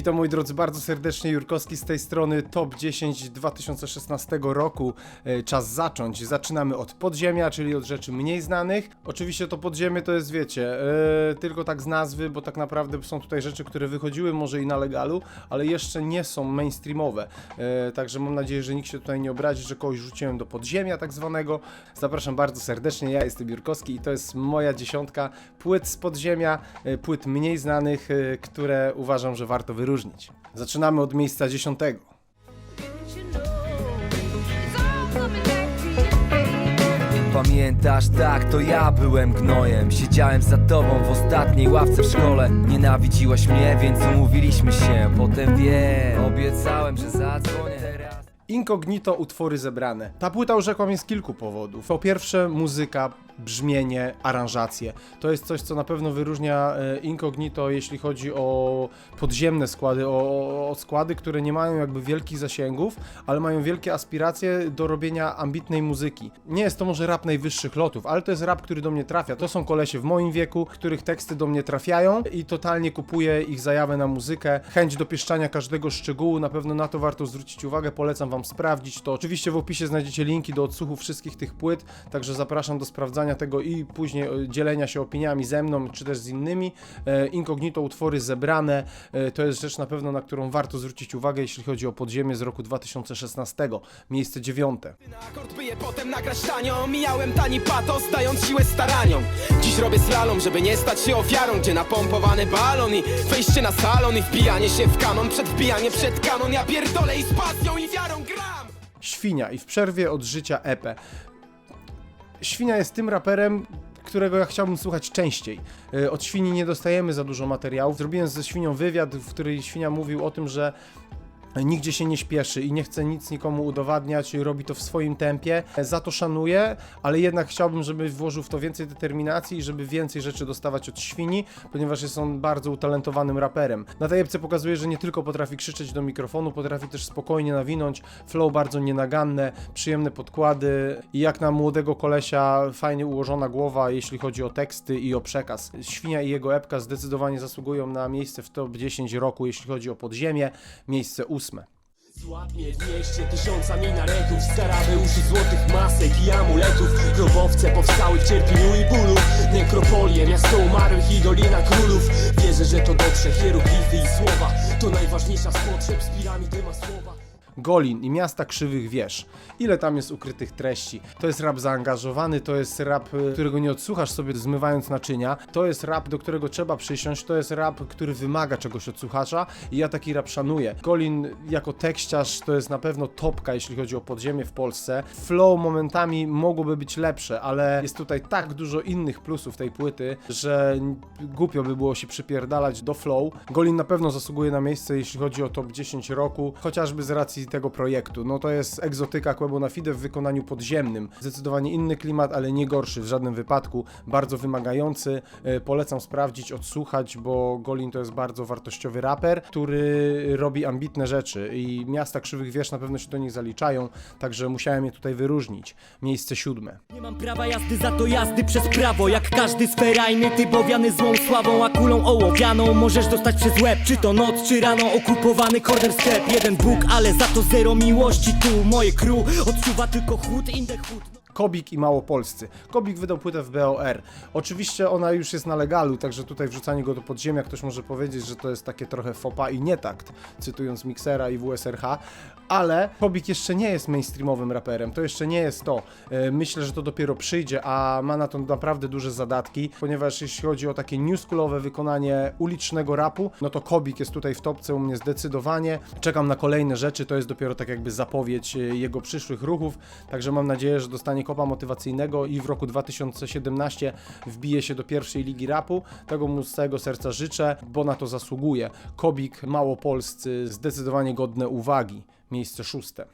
Witam moi drodzy bardzo serdecznie, Jurkowski z tej strony Top 10 2016 roku. E, Czas zacząć. Zaczynamy od podziemia, czyli od rzeczy mniej znanych. Oczywiście to podziemie to jest, wiecie, e, tylko tak z nazwy, bo tak naprawdę są tutaj rzeczy, które wychodziły może i na legalu, ale jeszcze nie są mainstreamowe. E, Także mam nadzieję, że nikt się tutaj nie obrazi, że kogoś rzuciłem do podziemia tak zwanego. Zapraszam bardzo serdecznie, ja jestem Jurkowski i to jest moja dziesiątka płyt z podziemia, płyt mniej znanych, które uważam, że warto wyróżnić. Zaczynamy od miejsca dziesiątego. Pamiętasz, tak, to ja byłem gnojem Siedziałem za tobą w ostatniej ławce w szkole Nienawidziłaś mnie, więc umówiliśmy się Potem wiem, obiecałem, że zadzwonię teraz Incognito utwory zebrane. Ta płyta urzekła mnie z kilku powodów. Po pierwsze, muzyka, brzmienie, aranżacje. To jest coś, co na pewno wyróżnia e, Incognito, jeśli chodzi o podziemne składy, o, o składy, które nie mają jakby wielkich zasięgów, ale mają wielkie aspiracje do robienia ambitnej muzyki. Nie jest to może rap najwyższych lotów, ale to jest rap, który do mnie trafia. To są kolesie w moim wieku, których teksty do mnie trafiają i totalnie kupuję ich zajawę na muzykę. Chęć dopieszczania każdego szczegółu, na pewno na to warto zwrócić uwagę, polecam wam sprawdzić to. Oczywiście w opisie znajdziecie linki do odsłuchu wszystkich tych płyt, także zapraszam do sprawdzania tego i później e, dzielenia się opiniami ze mną, czy też z innymi. E, Incognito utwory zebrane, e, to jest rzecz na pewno, na którą warto zwrócić uwagę, jeśli chodzi o podziemie z roku 2016. Miejsce dziewiąte. Na akord by je potem nagrać tanio Mijałem tani patos, dając siłę staraniom Dziś robię slalom, żeby nie stać się ofiarą Gdzie napompowany balon i wejście na salon I wbijanie się w kanon, przed wbijanie przed kanon Ja pierdolę i z pasją i wiarą gram Świnia i w przerwie od życia EP. Świnia jest tym raperem, którego ja chciałbym słuchać częściej. E, Od Świni nie dostajemy za dużo materiałów. Zrobiłem ze Świnią wywiad, w którym Świnia mówił o tym, że nigdzie się nie śpieszy i nie chce nic nikomu udowadniać, robi to w swoim tempie. Za to szanuję, ale jednak chciałbym, żeby włożył w to więcej determinacji i żeby więcej rzeczy dostawać od świni, ponieważ jest on bardzo utalentowanym raperem. Na tej epce pokazuje, że nie tylko potrafi krzyczeć do mikrofonu, potrafi też spokojnie nawinąć, flow bardzo nienaganne, przyjemne podkłady i jak na młodego kolesia fajnie ułożona głowa, jeśli chodzi o teksty i o przekaz. Świnia i jego epka zdecydowanie zasługują na miejsce w top 10 roku, jeśli chodzi o podziemie, miejsce ósme. Złapie w mieście tysiąca minaretów Skaraby uszy złotych masek i amuletów. Grobowce powstały w cierpieniu i bólu. Nekropolie, miasto umarłych i dolina królów. Wierzę, że to dotrze hieroglify i słowa. To najważniejsza z potrzeb z piramidy ma słowa Golin i miasta krzywych wież. Ile tam jest ukrytych treści? To jest rap zaangażowany, to jest rap, y, którego nie odsłuchasz sobie zmywając naczynia. To jest rap, do którego trzeba przysiąść. To jest rap, który wymaga czegoś od słuchacza i ja taki rap szanuję. Golin jako tekściarz to jest na pewno topka, jeśli chodzi o podziemie w Polsce. Flow momentami mogłoby być lepsze, ale jest tutaj tak dużo innych plusów tej płyty, że głupio by było się przypierdalać do flow. Golin na pewno zasługuje na miejsce, jeśli chodzi o top 10 roku, chociażby z racji tego projektu. No to jest egzotyka Quebo na Fide w wykonaniu podziemnym. Zdecydowanie inny klimat, ale nie gorszy w żadnym wypadku. Bardzo wymagający. E, Polecam sprawdzić, odsłuchać, bo Golin to jest bardzo wartościowy raper, który robi ambitne rzeczy i miasta krzywych wież na pewno się do nich zaliczają, także musiałem je tutaj wyróżnić. Miejsce siódme. Nie mam prawa jazdy, za to jazdy przez prawo Jak każdy sferajny, ty bowiany złą sławą A kulą ołowianą możesz dostać przez łeb Czy to noc, czy rano, okupowany korner sklep Jeden Bóg, ale za to zero miłości Tu moje crew odczuwa tylko chłód, indek chłód Kobik i Małopolscy. Kobik wydał płytę w BOR. Oczywiście ona już jest na legalu, także tutaj wrzucanie go do podziemia, ktoś może powiedzieć, że to jest takie trochę fopa i nietakt, cytując Mixera i WSRH, ale Kobik jeszcze nie jest mainstreamowym raperem, to jeszcze nie jest to. E, Myślę, że to dopiero przyjdzie, a ma na to naprawdę duże zadatki, ponieważ jeśli chodzi o takie newschoolowe wykonanie ulicznego rapu, no to Kobik jest tutaj w topce u mnie zdecydowanie. Czekam na kolejne rzeczy, to jest dopiero tak jakby zapowiedź e, jego przyszłych ruchów, także mam nadzieję, że dostanie kopa motywacyjnego i w roku 2017 wbije się do pierwszej ligi rapu. Tego mu z całego serca życzę, bo na to zasługuje. Kobik, Małopolscy, zdecydowanie godne uwagi. Miejsce szóste.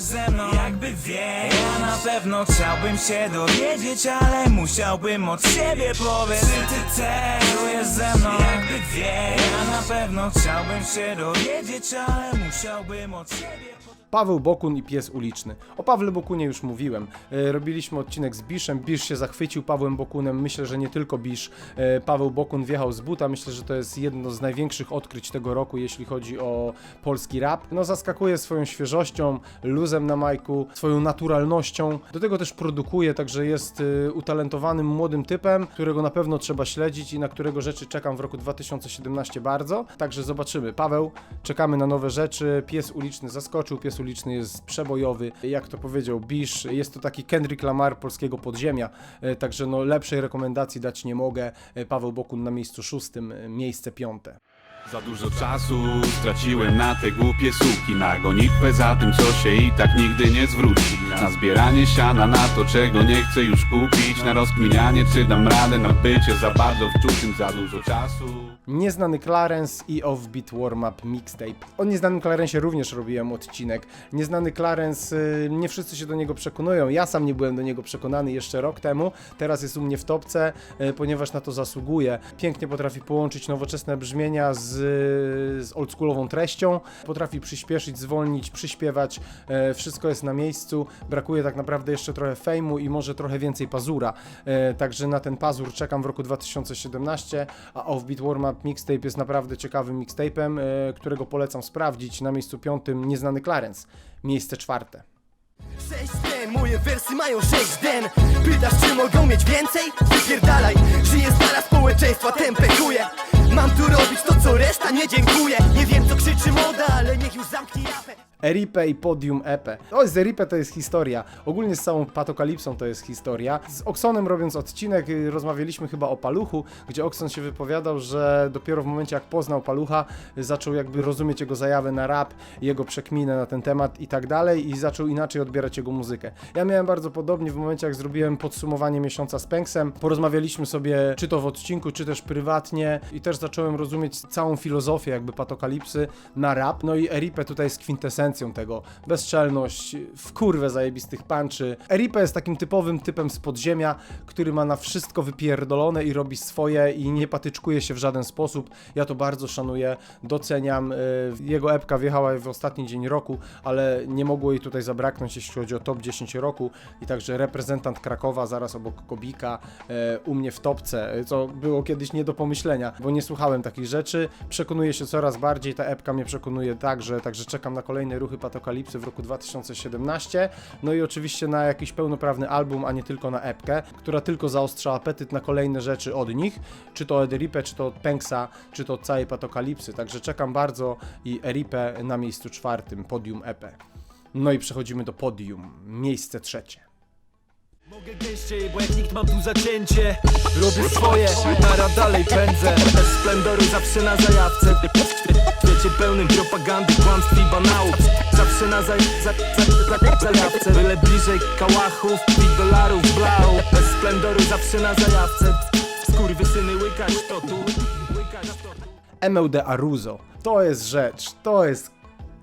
Czujesz ze mną jakby wie Ja na pewno chciałbym się dowiedzieć, ale musiałbym od siebie powiedzieć Czy ty ze mną, jakby wie Ja na pewno chciałbym się dowiedzieć, ale musiałbym od siebie Paweł Bokun i pies uliczny. O Pawle Bokunie już mówiłem. E, robiliśmy odcinek z Biszem. Bisz się zachwycił Pawłem Bokunem. Myślę, że nie tylko Bisz. E, Paweł Bokun wjechał z buta. Myślę, że to jest jedno z największych odkryć tego roku, jeśli chodzi o polski rap. No zaskakuje swoją świeżością, luzem na majku, swoją naturalnością. Do tego też produkuje, także jest e, utalentowanym młodym typem, którego na pewno trzeba śledzić i na którego rzeczy czekam w roku 2017 bardzo. Także zobaczymy. Paweł, czekamy na nowe rzeczy. Pies uliczny zaskoczył, pies uliczny jest przebojowy. Jak to powiedział Bisz, jest to taki Kendrick Lamar polskiego podziemia. E, Także no lepszej rekomendacji dać nie mogę. E, Paweł Bokun na miejscu szóstym, e, miejsce piąte. Za dużo czasu straciłem na te głupie suki Na gonitwę za tym, co się i tak nigdy nie zwróci Na zbieranie siana, na to, czego nie chcę już kupić Na rozkminianie, czy dam radę na bycie za bardzo wczutym Za dużo czasu Nieznany Clarence i Offbeat Warm-Up Mixtape. O Nieznanym Clarencie również robiłem odcinek. Nieznany Clarence, y, nie wszyscy się do niego przekonują. Ja sam nie byłem do niego przekonany jeszcze rok temu. Teraz jest u mnie w topce, y, ponieważ na to zasługuje. Pięknie potrafi połączyć nowoczesne brzmienia z, z oldschoolową treścią. Potrafi przyspieszyć, zwolnić, przyśpiewać. E, Wszystko jest na miejscu. Brakuje tak naprawdę jeszcze trochę fejmu i może trochę więcej pazura. E, Także na ten pazur czekam w roku 2017, a Offbeat Warm-Up Mixtape jest naprawdę ciekawym mixtape'em, e, którego polecam sprawdzić. Na miejscu piątym Nieznany Clarence, miejsce czwarte. 6 ten, moje wersy mają 6 den Pytasz czy mogą mieć więcej? Wypierdalaj Żyję z dala społeczeństwa, temperuję Mam tu robić to co reszta, nie dziękuję. Nie wiem co krzyczy moda, ale niech już zamknie japę Eripe i Podium Epe. O, z Eripe to jest historia. Ogólnie z całą Patokalipsą to jest historia. Z Oksonem robiąc odcinek y, rozmawialiśmy chyba o Paluchu, gdzie Okson się wypowiadał, że dopiero w momencie jak poznał Palucha, y, zaczął jakby rozumieć jego zajawę na rap, jego przekminę na ten temat i tak dalej i zaczął inaczej odbierać jego muzykę. Ja miałem bardzo podobnie w momencie jak zrobiłem podsumowanie miesiąca z Penksem. Porozmawialiśmy sobie czy to w odcinku, czy też prywatnie i też zacząłem rozumieć całą filozofię jakby Patokalipsy na rap. No i Eripe tutaj jest kwintesencją tego. Bezczelność, w kurwę zajebistych punczy. Eripe jest takim typowym typem z podziemia, który ma na wszystko wypierdolone i robi swoje i nie patyczkuje się w żaden sposób. Ja to bardzo szanuję, doceniam. Y, Jego epka wjechała w ostatni dzień roku, ale nie mogło jej tutaj zabraknąć, jeśli chodzi o top 10 roku. I także reprezentant Krakowa, zaraz obok Kobika, y, u mnie w topce, y, co było kiedyś nie do pomyślenia, bo nie słuchałem takich rzeczy. Przekonuję się coraz bardziej, ta epka mnie przekonuje także, także czekam na kolejne ruchy Patokalipsy w roku 2017. No i oczywiście na jakiś pełnoprawny album, a nie tylko na epkę, która tylko zaostrza apetyt na kolejne rzeczy od nich, czy to od Eripe, czy to od Penksa, czy to od całej Patokalipsy. Także czekam bardzo i Eripe na miejscu czwartym, podium EP. No i przechodzimy do podium, miejsce trzecie. Mogę gęściej, bo jak nikt mam tu zacięcie Robię swoje, nara dalej pędzę Bez splendoru zawsze na zajawce W świecie pełnym propagandy, kłamstw i banałów. Zawsze na zaj... za... za... za... zajawce Byle bliżej kałachów i dolarów blau Bez splendoru zawsze na zajawce. Skurwysyny łykać to tu. Łykać to tu. MLD Aruzo. To jest rzecz, to jest,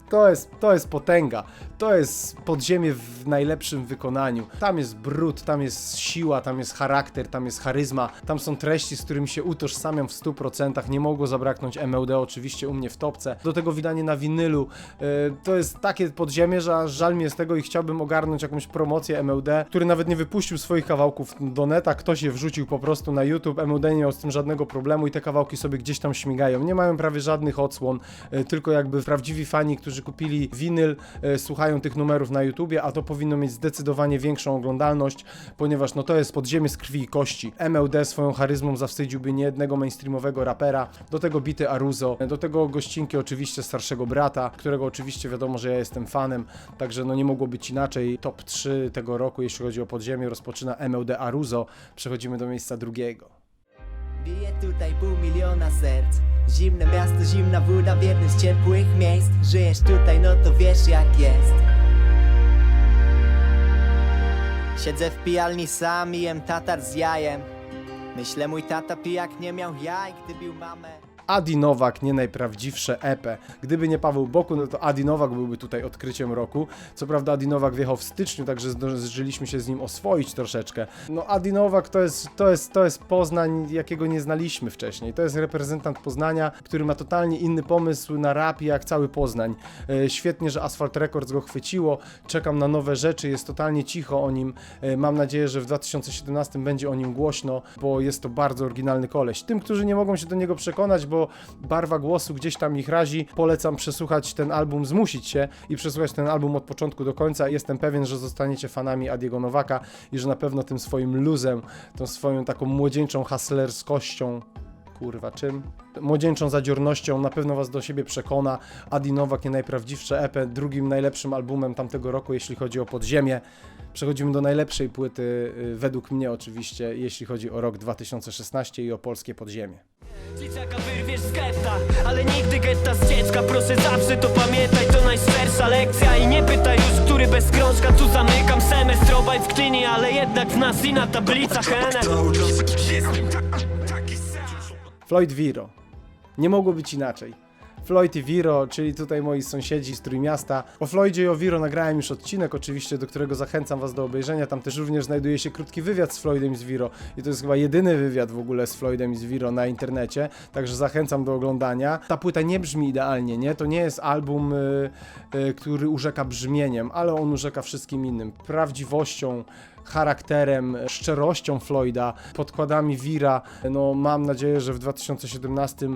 to jest, to jest potęga. To jest podziemie w najlepszym wykonaniu. Tam jest brud, tam jest siła, tam jest charakter, tam jest charyzma, tam są treści, z którymi się utożsamiam w 100%. Nie mogło zabraknąć MLD oczywiście u mnie w topce. Do tego wydanie na winylu. Yy, to jest takie podziemie, że żal mi jest tego i chciałbym ogarnąć jakąś promocję MLD, który nawet nie wypuścił swoich kawałków do neta. Ktoś je wrzucił po prostu na YouTube. MLD nie miał z tym żadnego problemu i te kawałki sobie gdzieś tam śmigają. Nie mają prawie żadnych odsłon, yy, tylko jakby prawdziwi fani, którzy kupili winyl, yy, słuchają tych numerów na YouTubie, a to powinno mieć zdecydowanie większą oglądalność, ponieważ no to jest podziemie z krwi i kości. MLD swoją charyzmą zawstydziłby niejednego mainstreamowego rapera, do tego bity Aruzo, do tego gościnki oczywiście starszego brata, którego oczywiście wiadomo, że ja jestem fanem, także no nie mogło być inaczej. Top 3 tego roku, jeśli chodzi o podziemie, rozpoczyna MLD Aruzo. Przechodzimy do miejsca drugiego. Bije tutaj pół miliona serc. Zimne miasto, zimna woda w jednym z ciepłych miejsc. Żyjesz tutaj, no to wiesz jak jest. Siedzę w pijalni sam i jem tatar z jajem. Myślę mój tata pijak nie miał jaj, gdy bił mamę Adi Nowak, nie najprawdziwsze EP. Gdyby nie Paweł Boku, no to Adi Nowak byłby tutaj odkryciem roku. Co prawda Adi Nowak wjechał w styczniu, także zdążyliśmy się z nim oswoić troszeczkę. No Adi Nowak to jest, to jest, to jest Poznań, jakiego nie znaliśmy wcześniej. To jest reprezentant Poznania, który ma totalnie inny pomysł na rap jak cały Poznań. E, Świetnie, że Asphalt Records go chwyciło. Czekam na nowe rzeczy, jest totalnie cicho o nim. E, Mam nadzieję, że w 2017 będzie o nim głośno, bo jest to bardzo oryginalny koleś. Tym, którzy nie mogą się do niego przekonać, bo barwa głosu gdzieś tam ich razi, polecam przesłuchać ten album, zmusić się i przesłuchać ten album od początku do końca. Jestem pewien, że zostaniecie fanami Adiego Nowaka i że na pewno tym swoim luzem, tą swoją taką młodzieńczą haslerskością kurwa, czym? Młodzieńczą zadziornością na pewno was do siebie przekona. Adi Nowak, nie najprawdziwsze EP, drugim najlepszym albumem tamtego roku, jeśli chodzi o podziemie. Przechodzimy do najlepszej płyty, y, według mnie oczywiście, jeśli chodzi o rok 2016 i o polskie podziemie. Dzieciaka wyrwiesz z getta, ale nigdy getta z dziecka Proszę zawsze to pamiętaj, to najszczersza lekcja I nie pytaj już, który bez krążka Tu zamykam semestr, obaj w klinie Ale jednak w nas i na tablicach Hene Floyd Viro. Nie mogło być inaczej. Floyd i Viro, czyli tutaj moi sąsiedzi z Trójmiasta. O Floydzie i o Viro nagrałem już odcinek oczywiście, do którego zachęcam was do obejrzenia. Tam też również znajduje się krótki wywiad z Floydem i z Viro. I to jest chyba jedyny wywiad w ogóle z Floydem i z Viro na internecie, także zachęcam do oglądania. Ta płyta nie brzmi idealnie, nie? To nie jest album, y, y, który urzeka brzmieniem, ale on urzeka wszystkim innym. Prawdziwością, charakterem, szczerością Floyda, podkładami Vira. No mam nadzieję, że w 2017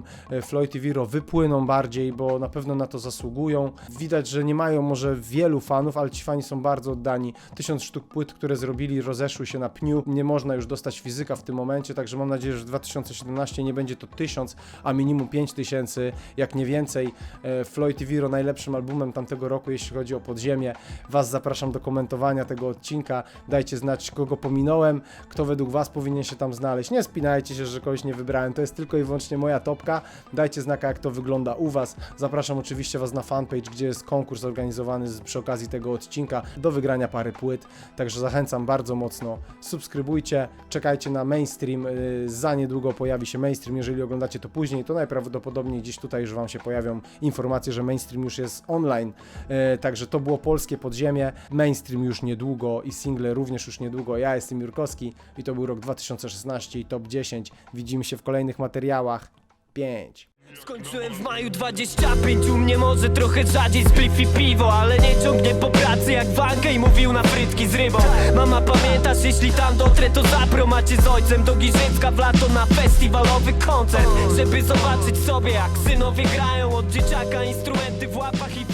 Floyd i Viro wypłyną bardziej, bo na pewno na to zasługują. Widać, że nie mają może wielu fanów, ale ci fani są bardzo oddani. Tysiąc sztuk płyt, które zrobili, rozeszły się na pniu. Nie można już dostać fizyka w tym momencie, także mam nadzieję, że w 2017 nie będzie to tysiąc, a minimum 5 tysięcy, jak nie więcej. E, Floyd i Viro najlepszym albumem tamtego roku, jeśli chodzi o podziemie. Was zapraszam do komentowania tego odcinka. Dajcie znać, kogo pominąłem, kto według Was powinien się tam znaleźć. Nie spinajcie się, że kogoś nie wybrałem. To jest tylko i wyłącznie moja topka. Dajcie znaka, jak to wygląda u Was. Zapraszam oczywiście Was na fanpage, gdzie jest konkurs organizowany przy okazji tego odcinka do wygrania pary płyt. Także zachęcam bardzo mocno. Subskrybujcie, czekajcie na mainstream. Yy, za niedługo pojawi się mainstream. Jeżeli oglądacie to później, to najprawdopodobniej gdzieś tutaj już Wam się pojawią informacje, że mainstream już jest online. Yy, także to było polskie podziemie. Mainstream już niedługo i single również już niedługo. Ja jestem Jurkowski i to był rok 2016 i top 10. Widzimy się w kolejnych materiałach. 5. Skończyłem w maju 25 U mnie może trochę rzadziej spliff i piwo Ale nie ciągnie po pracy jak walkę I mówił na frytki z rybą Mama pamiętasz, jeśli tam dotrę to zapromacie z ojcem Do Giżycka w lato na festiwalowy koncert Żeby zobaczyć sobie jak synowie grają Od dzieciaka instrumenty w łapach i